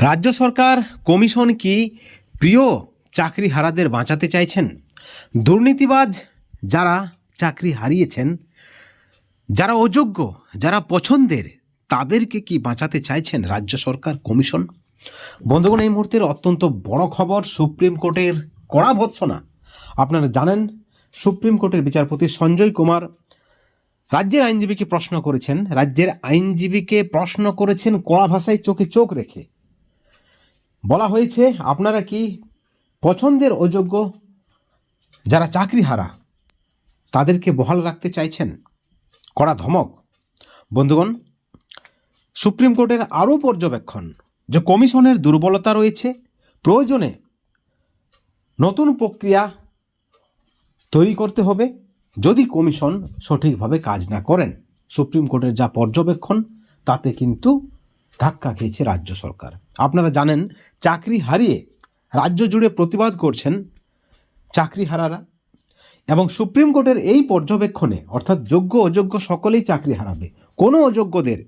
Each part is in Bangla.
রাজ্য সরকার কমিশন কি প্রিয় চাকরি হারাদের বাঁচাতে চাইছেন? দুর্নীতিবাজ যারা চাকরি হারিয়েছেন, যারা অযোগ্য, যারা পছন্দের, তাদেরকে কি বাঁচাতে চাইছেন রাজ্য সরকার কমিশন? বন্ধুগণ, এই মুহূর্তের অত্যন্ত বড় খবর সুপ্রিম কোর্টের কড়া ভৎসনা। আপনারা জানেন, সুপ্রিম কোর্টের বিচারপতি সঞ্জয় কুমার রাজ্যের আইনজীবীকে প্রশ্ন করেছেন। রাজ্যের আইনজীবীকে প্রশ্ন করেছেন কড়া ভাষায় চোখে চোখ রেখে। বলা হয়েছে, আপনারা কি পছন্দের অযোগ্য যারা চাকরি হারা তাদেরকে বহাল রাখতে চাইছেন? কড়া ধমক। বন্ধুগণ, সুপ্রিম কোর্টের আরও পর্যবেক্ষণ যে কমিশনের দুর্বলতা রয়েছে, প্রয়োজনে নতুন প্রক্রিয়া তৈরি করতে হবে যদি কমিশন সঠিকভাবে কাজ না করেন। সুপ্রিম কোর্টের যা পর্যবেক্ষণ, তাতে কিন্তু ধাক্কা খেয়েছে রাজ্য সরকার। আপনারা জানেন, চাকরি হারিয়ে রাজ্য জুড়ে প্রতিবাদ করছেন চাকরি হারারা এবং সুপ্রিম কোর্টের এই পর্যবেক্ষণে, অর্থাৎ যোগ্য অযোগ্য সকলেই চাকরি হারাবে, কোনো অযোগ্যদের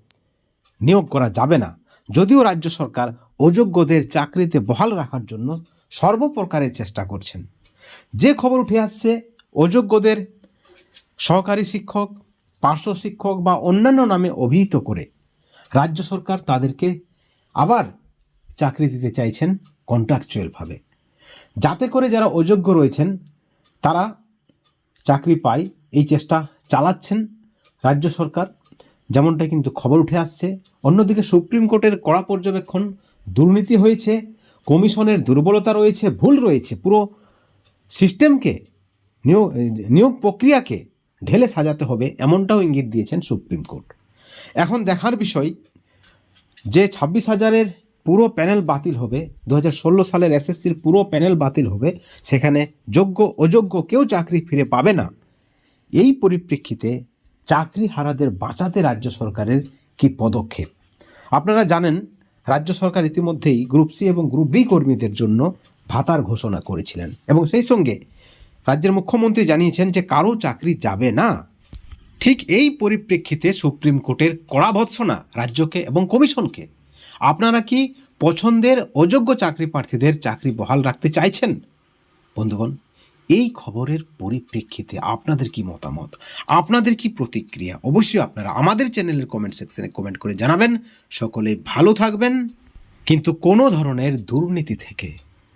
নিয়োগ করা যাবে না। যদিও রাজ্য সরকার অযোগ্যদের চাকরিতে বহাল রাখার জন্য সর্বপ্রকারের চেষ্টা করছেন। যে খবর উঠে আসছে, অযোগ্যদের সহকারী শিক্ষক, পার্শ্ব শিক্ষক বা অন্যান্য নামে অভিহিত করে রাজ্য সরকার তাদেরকে আবার চাকরি দিতে চাইছেন কন্ট্রাকচুয়ালভাবে যাতে করে যারা অযোগ্য রয়েছেন, তারা চাকরি পায়, এই চেষ্টা চালাচ্ছেন রাজ্য সরকার। যেমনটা কিন্তু খবর উঠে আসছে, অন্যদিকে সুপ্রিম কোর্টের কড়া পর্যবেক্ষণ দুর্নীতি হয়েছে, কমিশনের দুর্বলতা রয়েছে, ভুল রয়েছে, পুরো সিস্টেমকে, নিয়োগ নিয়োগ প্রক্রিয়াকে ঢেলে সাজাতে হবে, এমনটাও ইঙ্গিত দিয়েছেন সুপ্রিম কোর্ট। এখন দেখার বিষয়, যে ছাব্বিশ হাজারের পুরো প্যানেল বাতিল হবে দু হাজার ষোলো সালের এসএসসির পুরো প্যানেল বাতিল হবে, সেখানে যোগ্য, অযোগ্য কেউ চাকরি ফিরে পাবে না। এই পরিপ্রেক্ষিতে চাকরি হারাদের বাঁচাতে রাজ্য সরকারের কি পদক্ষেপ? আপনারা জানেন, রাজ্য সরকার ইতিমধ্যেই গ্রুপ সি এবং গ্রুপ বি কর্মীদের জন্য ভাতার ঘোষণা করেছিলেন। এবং সেই সঙ্গে রাজ্যের মুখ্যমন্ত্রী জানিয়েছেন যে কারও চাকরি যাবে না। ঠিক এই পরিপ্রেক্ষিতে সুপ্রিম কোর্টের কড়া ভৎসনা রাজ্যকে এবং কমিশনকে। আপনারা কি পছন্দের অযোগ্য চাকরি প্রার্থীদের চাকরি বহাল রাখতে চাইছেন? বন্ধুগণ, এই খবরের পরিপ্রেক্ষিতে আপনাদের কি মতামত? আপনাদের কি প্রতিক্রিয়া? অবশ্যই আপনারা আমাদের চ্যানেলের কমেন্ট সেকশনে কমেন্ট করে জানাবেন। সকলে ভালো থাকবেন, কিন্তু কোনো ধরনের দুর্নীতি থেকে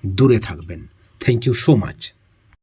দূরে থাকবেন। Thank you so much